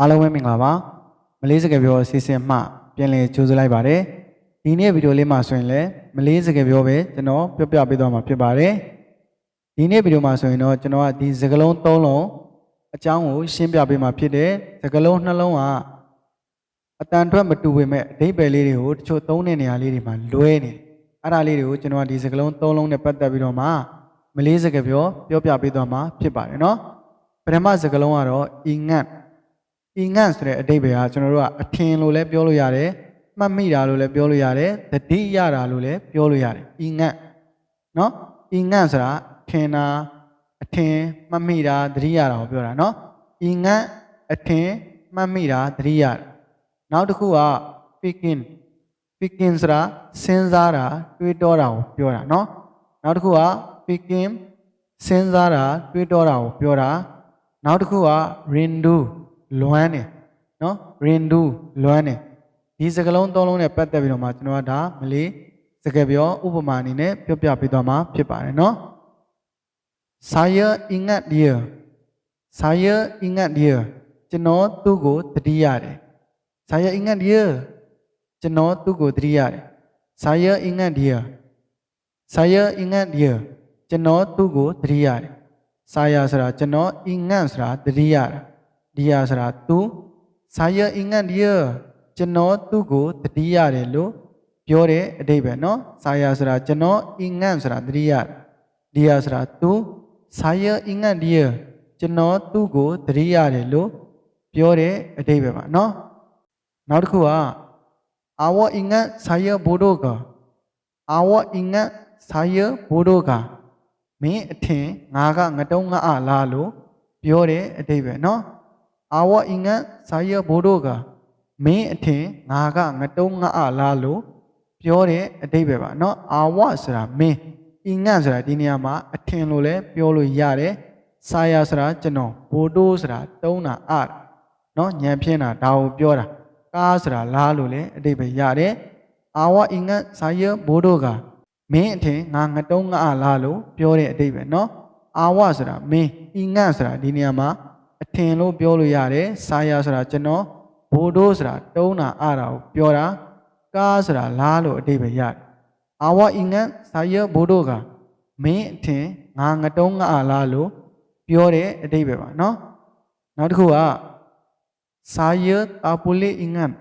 အားလုံးပဲမင်္ဂလာပါမလေးစကားပြောအစီအစဉ်မှပြန်လည်ကြိုဆိုလိုက်ပါတယ်ဒီနေ့ဗီဒီယိုလေးမှာဆိုရင်လည်းမလေးစကားပြောပဲကျွန်တော်ပြောပြပေးသွားမှာဖြစ်ပါတယ်ဒီနေ့ဗီဒီယိုမှာဆိုရင်တော့ကျွန်တော်ကဒီစကားလုံး၃လုံးအကြောင်းကိုရှင်းပြပေးမှာဖြစ်တယ်စကားလုံးနှလုံးကအတန်ထွက်မတူပေမဲ့အဓိပ္ပာယ်လေးတွေကိုတချို့သုံးတဲ့နေရာလေးတွေမှာလွဲနေတယ်အဲ့ဒါလေးတွေကိုကျွန်တော်ကဒီစကားလုံး၃လုံးနဲ့ပတ်သက်ပြီးတော့မှမလေးစကားပြောပြောပြပေးသွားမှာဖြစ်ပါတယ်နော်ပထမစကားလုံးကတော့အင်ငတ် အင်ငန့်ဆိုတဲ့အဓိပ္ပာယ်ကကျွန်တော်တို့ကအထင်လို့လည်းပြောလို့ရတယ်မှတ်မိတာလို့လည်းပြောလို့ရတယ်တတိရတာလို့လည်းပြောလို့ရတယ်အင်ငန့်နော်အင်ငန့်ဆိုတာထင်တာအထင်မှတ်မိတာတတိရတာကိုပြောတာနော်အင်ငန့်အထင်မှတ်မိတာတတိရတာနောက်တစ်ခုက picking picking ဆိုတာစဉ်းစားတာတွေးတောတာကိုပြောတာနော်နောက်တစ်ခုက picking စဉ်းစားတာတွေးတောတာကိုပြောတာနောက်တစ်ခုက rindu လွမ်းတယ်နော် rindu လွမ်းတယ်ဒီစကလုံးသုံးလုံးနဲ့ပတ်သက်ပြီးတော့မှကျွန်တော်ကဒါမလေးစကားပြောဥပမာအနေနဲ့ပြောပြပေးသွားမှာဖြစ်ပါတယ်နော် saya ingat dia saya ingat dia ကျွန်တော်သူ့ကိုသတိရတယ် saya ingat dia ကျွန်တော်သူ့ကိုသတိရတယ် saya ingat dia saya ingat dia ကျွန်တော်သူ့ကိုသတိရတယ် saya ဆိုတာကျွန်တော် ingat ဆိုတာသတိရတာ dia seratu. Saya ingat dia jenuh tugu terdia dulu pure adib no? Saya serat jenuh ingat serat terdia dia seratu. Saya ingat dia jenuh tugu terdia dulu pure adib no? Nak ah. awak ingat saya bodoh ke? Awak ingat saya bodoh ke? Me ngaga ngadong nga ah lalu pure adib no? เนาะ awak ingat saya bodoh ke မင်းအထင်ငါကငတုံးငါအလားလို့ပြောတဲ့အဓိပ္ပာယ်ပါเนาะ awak ဆိုတာမင်း ingat ဆိုတာဒီနေရာမှာအထင်လို့လည်းပြောလို့ရတယ် saya ဆိုတာကျွန်တော် bodoh ဆိုတာတုံးတာအเนาะညံပြင်းတာဒါကိုပြောတာကားဆိုတာလားလို့လည်းအဓိပ္ပာယ်ရတယ် awak ingat saya bodoh ke မင်းအထင်ငါငတုံးငါအလားလို့ပြောတဲ့အဓိပ္ပာယ်เนาะ awak ဆိုတာမင်း ingat ဆိုတာဒီနေရာမှာ အထင်လို့ပြောလို့ရတယ်စာရဆိုတာကျွန်တော်ဘိုးတို့ဆိုတာတုံးတာအတာကိုပြောတာကားဆိုတာလားလို့အတိပ္ပယ်ရတယ်အဝအင်္ဂန်စာရဘိုးတို့ကမင်းအထင်ငါငတုံးငါအလားလို့ပြောတဲ့အတိပ္ပယ်ပါနော်နောက်တစ်ခုကစာရတာပူလေအင်္ဂန်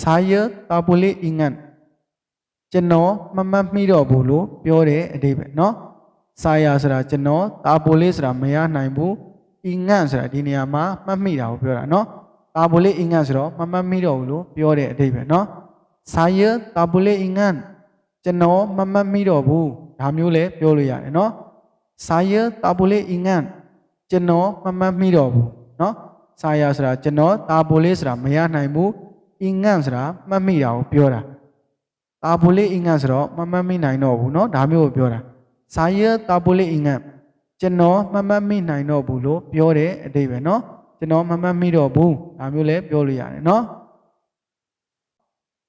စာရတာပူလေအင်္ဂန်ကျွန်တော်မမတ်မိတော့ဘူးလို့ပြောတဲ့အတိပ္ပယ်နော်စာရဆိုတာကျွန်တော်တာပူလေဆိုတာမရနိုင်ဘူး အင်ငန့်ဆိုတာဒီနေရာမှာမှတ်မိတာကိုပြောတာနော်တာဘိုလေးအင်ငန့်ဆိုတော့မမှတ်မိတော့ဘူးလို့ပြောတဲ့အဓိပ္ပာယ်နော်ဆိုင်ယတာဘိုလေးအင်ငန့်ကျွန်တော်မမှတ်မိတော့ဘူးဒါမျိုးလည်းပြောလို့ရတယ်နော်ဆိုင်ယတာဘိုလေးအင်ငန့်ကျွန်တော်မမှတ်မိတော့ဘူးနော်ဆိုင်ယဆိုတာကျွန်တော်တာဘိုလေးဆိုတာမရနိုင်ဘူးအင်ငန့်ဆိုတာမှတ်မိတာကိုပြောတာတာဘိုလေးအင်ငန့်ဆိုတော့မမှတ်မိနိုင်တော့ဘူးနော်ဒါမျိုးကိုပြောတာဆိုင်ယတာဘိုလေးအင်ငန့် ကျွန်တော်မမတ်မိနိုင်တော့ဘူးလို့ပြောတဲ့အတိတ်ပဲเนาะကျွန်တော်မမတ်မိတော့ဘူးဒါမျိုးလည်းပြောလို့ရတယ်เนาะ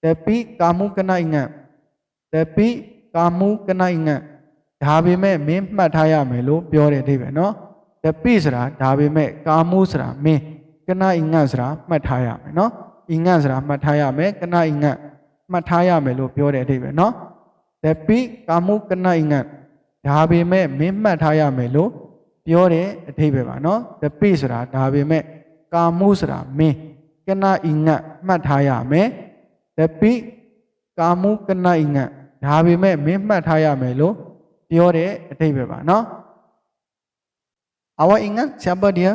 တပိကာမုကနအင်္ဂတ်တပိကာမုကနအင်္ဂတ်ဒါပေမဲ့မင်းမှတ်ထားရမယ်လို့ပြောတဲ့အတိတ်ပဲเนาะတပိဆိုတာဒါပေမဲ့ကာမုဆိုတာမင်းကနအင်္ဂတ်ဆိုတာမှတ်ထားရမယ်เนาะအင်္ဂတ်ဆိုတာမှတ်ထားရမယ်ကနအင်္ဂတ် မှတ်ထားရမယ်လို့ပြောတဲ့အဓိပ္ပာယ်เนาะတပိကာမုကနအိငတ် ဒါပေမဲ့မင်းမှတ်ထားရမယ်လို့ပြောတဲ့အထိပ္ပယ်ပါနော် the p ဆိုတာဒါပေမဲ့ကာမှုဆိုတာမင်းကနဤငတ်မှတ်ထားရမယ် the p ကာမှုကနဤငတ်ဒါပေမဲ့မင်းမှတ်ထားရမယ်လို့ပြောတဲ့အထိပ္ပယ်ပါနော် our ingat siapa dia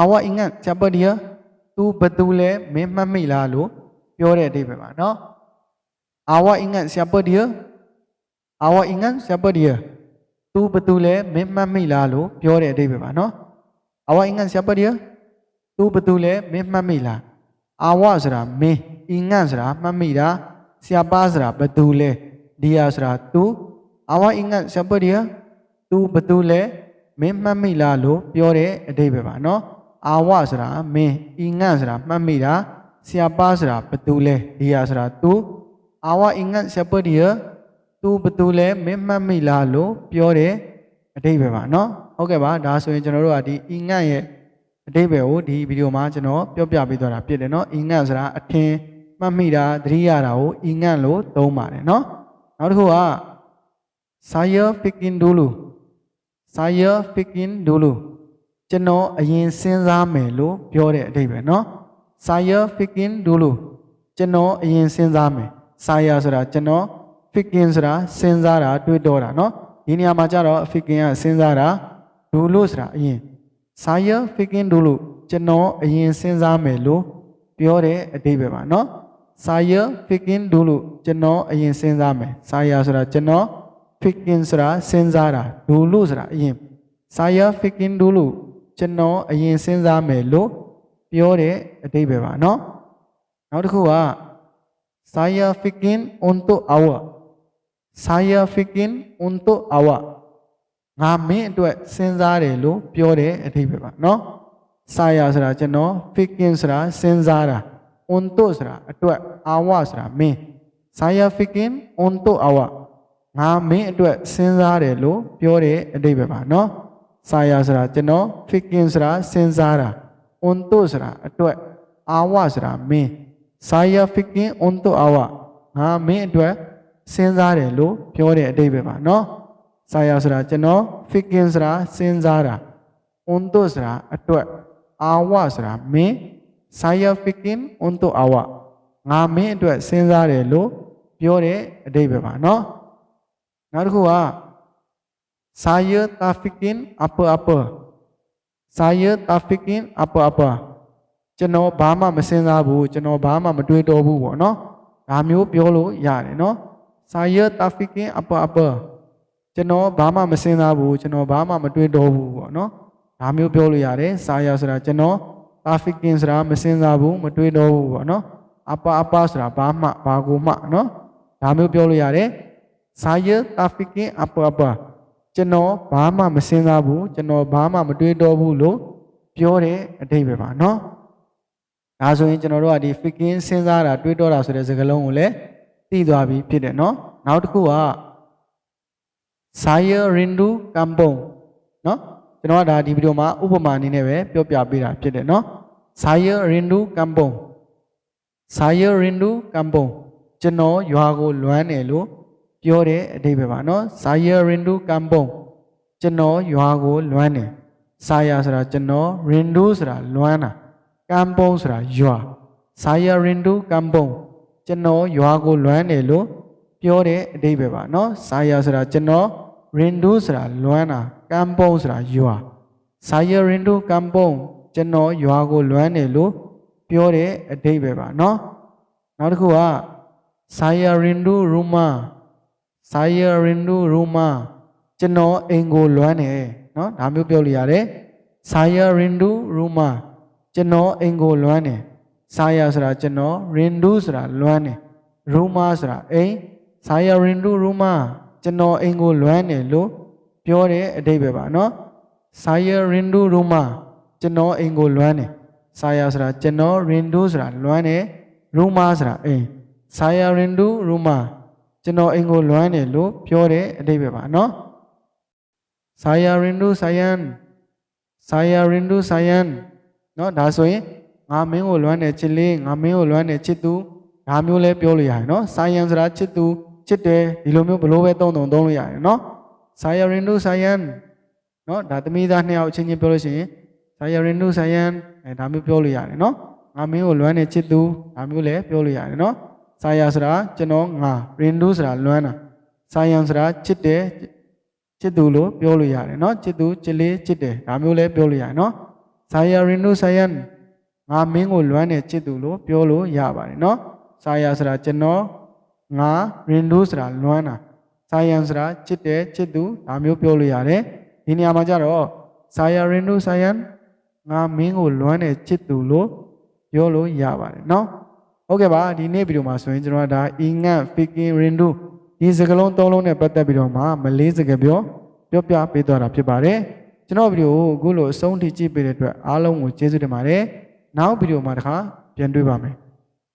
our ingat siapa dia သူဘသူလဲမင်းမှတ်မိလားလို့ပြောတဲ့အထိပ္ပယ်ပါနော် our ingat siapa dia Awak ingat siapa dia? Tu betul eh, le, memang mila lo, pior le deh bapa, no? Awak ingat siapa dia? Tu betul eh, le, memang mila. Awak sura, me, ingat sura, memila. Siapa sura? Betul le, dia sura. Tu, awak ingat siapa dia? Tu betul le, memang mila lo, pior le deh bapa, no? Awak sura, me, ingat sura, memila. Siapa sura? Betul le, dia sura. Tu, awak ingat siapa dia? तू ဘသူလဲမင်းမှတ်မိလားလို့ပြောတဲ့အဓိပ္ပာယ်ပါเนาะဟုတ်ကဲ့ပါဒါဆိုရင်ကျွန်တော်တို့ကဒီ ingat ရဲ့ အတိပ္ပယ်ကိုဒီဗီဒီယိုမှာကျွန်တော်ပြောပြပေးသွားတာဖြစ်တယ်နော်အင်္ဂန်ဆိုတာအထင်မှတ်မိတာသတိရတာကိုအင်္ဂန်လို့သုံးပါတယ်နော်နောက်တစ်ခုက saya fikin dulu saya fikin dulu ကျွန်တော်အရင်စဉ်းစားမယ်လို့ပြောတဲ့အတိပ္ပယ်နော် saya fikin dulu ကျွန်တော်အရင်စဉ်းစားမယ် saya ဆိုတာကျွန်တော် fikin ဆိုတာစဉ်းစားတာတွေးတောတာနော်ဒီနေရာမှာကျတော့ fikin ကစဉ်းစားတာ dulu ဆိုတာအရင် saya fikin dulu ကျွန်တော်အရင်စဉ်းစားမယ်လို့ပြောတဲ့အတိပ္ပယ်ပါနော် saya fikin dulu ကျွန်တော်အရင်စဉ်းစားမယ် saya ဆိုတာကျွန်တော် fikin ဆိုတာစဉ်းစားတာ dulu ဆိုတာအရင် saya fikin dulu ကျွန်တော်အရင်စဉ်းစားမယ်လို့ပြောတဲ့အတိပ္ပယ်ပါနော်နောက်တစ်ခုက saya fikin untuk awak saya fikin untuk awak ငါမင်းအတွက်စဉ်းစားတယ်လို့ပြောတဲ့အထိပ္ပယ်ပါနော်စာယာဆိုတာကျွန်တော် fikin ဆိုတာစဉ်းစားတာ unto ဆိုတာအတွက် awa ဆိုတာမင်း saya fikin unto awa ငါမင်းအတွက်စဉ်းစားတယ်လို့ပြောတဲ့အထိပ္ပယ်ပါနော်စာယာဆိုတာကျွန်တော် fikin ဆိုတာစဉ်းစားတာ unto ဆိုတာအတွက် awa ဆိုတာမင်း saya fikin unto awa ငါမင်းအတွက် စဉ်းစားတယ်လို့ပြောတဲ့အတိတ်ပဲပါနော်။စာယာဆိုတာကျွန်တော် thinking ဆိုတာစဉ်းစားတာ။ onto ဆိုတာအတွက်အာဝဆိုတာမင်းစာယာ thinking onto အာဝငါမင်းအတွက်စဉ်းစားတယ်လို့ပြောတဲ့အတိတ်ပဲပါနော်။နောက်တစ်ခုကစာယာ thinking apa apa စာယာ thinking apa apa ကျွန်တော်ဘာမှမစဉ်းစားဘူးကျွန်တော်ဘာမှမတွေးတော်ဘူးပေါ့နော်။ဒါမျိုးပြောလို့ရတယ်နော်။ saya tak fikin apa apa ကျွန်တော်ဘာမှမစဉ်းစားဘူးကျွန်တော်ဘာမှမတွေးတောဘူးပေါ့နော်ဒါမျိုးပြောလို့ရတယ်စာရဆိုတာကျွန်တော် trafficking ဆိုတာမစဉ်းစားဘူးမတွေးတောဘူးပေါ့နော်အပအပဆိုတာဘာမှဘာကိုမှနော်ဒါမျိုးပြောလို့ရတယ်စာရ trafficking အပအပကျွန်တော်ဘာမှမစဉ်းစားဘူးကျွန်တော်ဘာမှမတွေးတောဘူးလို့ပြောတဲ့အဓိပ္ပာယ်ပါနော်ဒါဆိုရင်ကျွန်တော်တို့ကဒီ ficking စဉ်းစားတာတွေးတောတာဆိုတဲ့စကားလုံးကိုလည်း သိသွားပြီဖြစ်တယ်နော်နောက်တစ်ခုက Saya Rindu Kampung နော်ကျွန်တော်ကဒါဒီဗီဒီယိုမှာဥပမာအနေနဲ့ပဲပြောပြပေးတာဖြစ်တယ်နော် Saya Rindu Kampung Saya Rindu Kampung ကျွန်တော်ရွာကိုလွမ်းတယ်လို့ပြောတဲ့အဓိပ္ပာယ်ပါနော် Saya Rindu Kampung ကျွန်တော်ရွာကိုလွမ်းတယ်ဆာယာဆိုတာကျွန်တော်ရင်ဒူးဆိုတာလွမ်းတာကမ်ပုံဆိုတာရွာဆာယာရင်ဒူးကမ်ပုံ ကျွန်တော်ရွာကိုလွမ်းတယ်လို့ပြောတဲ့အဓိပ္ပာယ်ပါနော်ဇာယာဆိုတာကျွန်တော်ရင်ဒူဆိုတာလွမ်းတာကမ်ပုံဆိုတာရွာဇာယာရင်ဒူကမ်ပုံကျွန်တော်ရွာကိုလွမ်းတယ်လို့ပြောတဲ့အဓိပ္ပာယ်ပါနော်နောက်တစ်ခုကဇာယာရင်ဒူရူမာဇာယာရင်ဒူရူမာကျွန်တော်အိမ်ကိုလွမ်းတယ်နော်ဒါမျိုးပြောလို့ရတယ်ဇာယာရင်ဒူရူမာကျွန်တော်အိမ်ကိုလွမ်းတယ် saya ဆိုတာကျွန်တော် rindu ဆိုတာလွမ်းတယ် rumah ဆိုတာအိမ် saya rindu rumah ကျွန်တော်အိမ်ကိုလွမ်းတယ်လို့ပြောတဲ့အဓိပ္ပာယ်ပါနော် saya rindu rumah ကျွန်တော်အိမ်ကိုလွမ်းတယ် saya ဆိုတာကျွန်တော် rindu ဆိုတာလွမ်းတယ် rumah ဆိုတာအိမ် saya rindu rumah ကျွန်တော်အိမ်ကိုလွမ်းတယ်လို့ပြောတဲ့အဓိပ္ပာယ်ပါနော် saya rindu sayang saya rindu sayang နော်ဒါဆိုရင် ငါမင်းကိုလွမ်းတယ်ချစ်လေးငါမင်းကိုလွမ်းတယ်ချစ်သူဒါမျိုးလဲပြောလို့ရတယ်နော် sayang ဆိုတာချစ်သူချစ်တယ်ဒီလိုမျိုးဘလို့ပဲသုံးသုံးသုံးလို့ရတယ်နော် saya rindu sayang နော်ဒါသမီးသားနှစ်ယောက်အချင်းချင်းပြောလို့ရှိရင် saya rindu sayang အဲဒါမျိုးပြောလို့ရတယ်နော်ငါမင်းကိုလွမ်းနေချစ်သူဒါမျိုးလည်းပြောလို့ရတယ်နော် saya ဆိုတာကျွန်တော်ငါ rindu ဆိုတာလွမ်းတာ sayang ဆိုတာချစ်တယ်ချစ်သူလို့ပြောလို့ရတယ်နော်ချစ်သူချစ်လေးချစ်တယ်ဒါမျိုးလည်းပြောလို့ရတယ်နော် saya rindu sayang ငါ မင်းကိုလွမ်းနေချစ်သူလို့ပြောလို့ရပါတယ်နော် saya ဆိုတာကျွန်တော်ငါ rindu ဆိုတာလွမ်းတာ science ဆိုတာချစ်တယ်ချစ်သူဒါမျိုးပြောလို့ရတယ်ဒီနေရာမှာကျတော့ saya rindu science ငါမင်းကိုလွမ်းတယ်ချစ်သူလို့ပြောလို့ရပါတယ်เนาะဟုတ်ကဲ့ပါဒီနေ့ဗီဒီယိုမှာဆိုရင်ကျွန်တော်ကဒါ ingat faking rindu ဒီစကားလုံးသုံးလုံးနဲ့ပတ်သက်ပြီးတော့မှမလေးစကားပြောပြောပြပေးသွားတာဖြစ်ပါတယ်ကျွန်တော်ဗီဒီယိုကိုအခုလိုအဆုံးထိကြည့်ပေးတဲ့အတွက်အားလုံးကိုကျေးဇူးတင်ပါတယ် နောက်ဗီဒီယိုမှာတစ်ခါပြန်တွေ့ပါမယ်